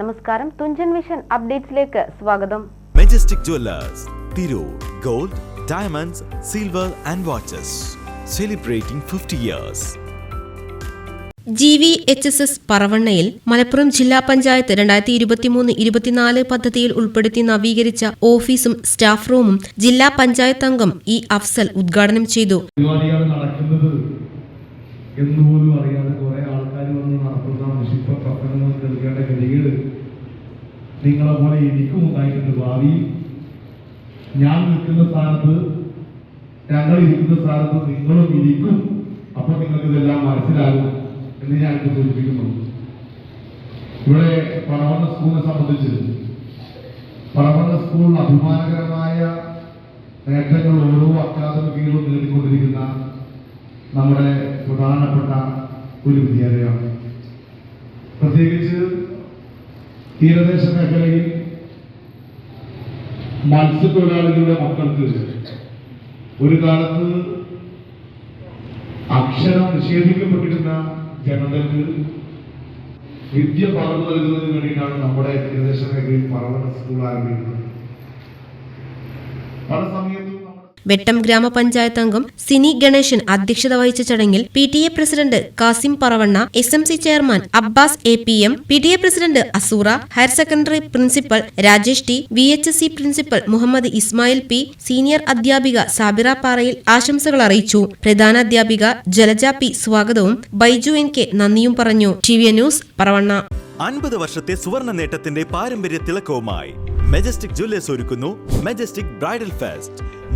നമസ്കാരം. തുഞ്ചൻ മിഷൻ അപ്ഡേറ്റ്സിലേക്ക് സ്വാഗതം. Majestic Jewellers Tirur gold diamonds silver and watches celebrating fifty years G V H S S പറവണ്ണയിൽ Malappuram ജില്ലാ പഞ്ചായത്ത് രണ്ടായിരത്തി ഇരുപത്തിമൂന്ന് ഇരുപത്തിനാല് പദ്ധതിയിൽ ഉൾപ്പെടുത്തി നവീകരിച്ച ഓഫീസും സ്റ്റാഫ് റൂമും ജില്ലാ പഞ്ചായത്ത് അംഗം ഇ അഫ്സൽ ഉദ്ഘാടനം ചെയ്തു. പരിപാടികൾ നടക്കുന്നത് എന്നുപോലും അറിയാതെ കുറെ ആൾക്കാർ നിങ്ങളെ പോലെ എനിക്കും ഉണ്ടായിട്ടുണ്ട് ഭാവിയിൽ ഞാൻ നിൽക്കുന്ന സ്ഥാനത്ത് ഞങ്ങൾ ഇരിക്കുന്ന സ്ഥാനത്ത് നിങ്ങളും ഇരിക്കും. അപ്പൊ നിങ്ങൾക്ക് ഇതെല്ലാം മനസ്സിലാകും എന്ന് ഞാൻ സൂചിപ്പിക്കുന്നു. ഇവിടെ പറവണ്ണ സ്കൂളിനെ സംബന്ധിച്ച് പറവണ്ണ സ്കൂൾ അഭിമാനകരമായ നേട്ടങ്ങൾ ഓരോ അക്കാദമികളും നേടിക്കൊണ്ടിരിക്കുന്ന നമ്മുടെ പ്രധാനപ്പെട്ട ഒരു വിദ്യാലയമാണ്. പ്രത്യേകിച്ച് തീരദേശ മേഖലയിൽ മത്സ്യത്തൊഴിലാളികളുടെ മക്കൾക്ക് ഒരു കാലത്ത് അക്ഷരം നിഷേധിക്കപ്പെട്ടിരുന്ന ജനതയ്ക്ക് വിദ്യ പകർന്നു നൽകുന്നതിന് വേണ്ടിയിട്ടാണ് നമ്മുടെ തീരദേശ മേഖലയിൽ പറവണ സ്കൂൾ ആരംഭിക്കുന്നത് പല സമയത്തും വെട്ടം ഗ്രാമപഞ്ചായത്ത് അംഗം സിനി ഗണേശൻ അധ്യക്ഷത വഹിച്ച ചടങ്ങിൽ P T A president Kasim Paravanna S M C chairman Abbas A P M P T A president Asoora higher secondary principal Rajesh T V H C principal Muhammad Ismail P senior അധ്യാപിക സാബിറ പാറയിൽ ആശംസകൾ അറിയിച്ചു. പ്രധാന അധ്യാപിക Jalaja P സ്വാഗതവും Baiju N K നന്ദിയും പറഞ്ഞു. T V news Paravanna. അൻപത് വർഷത്തെ സുവർണ നേട്ടത്തിന്റെ പാരമ്പര്യ തിളക്കവുമായി മെജസ്റ്റിക് ജ്വല്ലേഴ്സ് ഒരുക്കുന്നു Majestic bridal fest.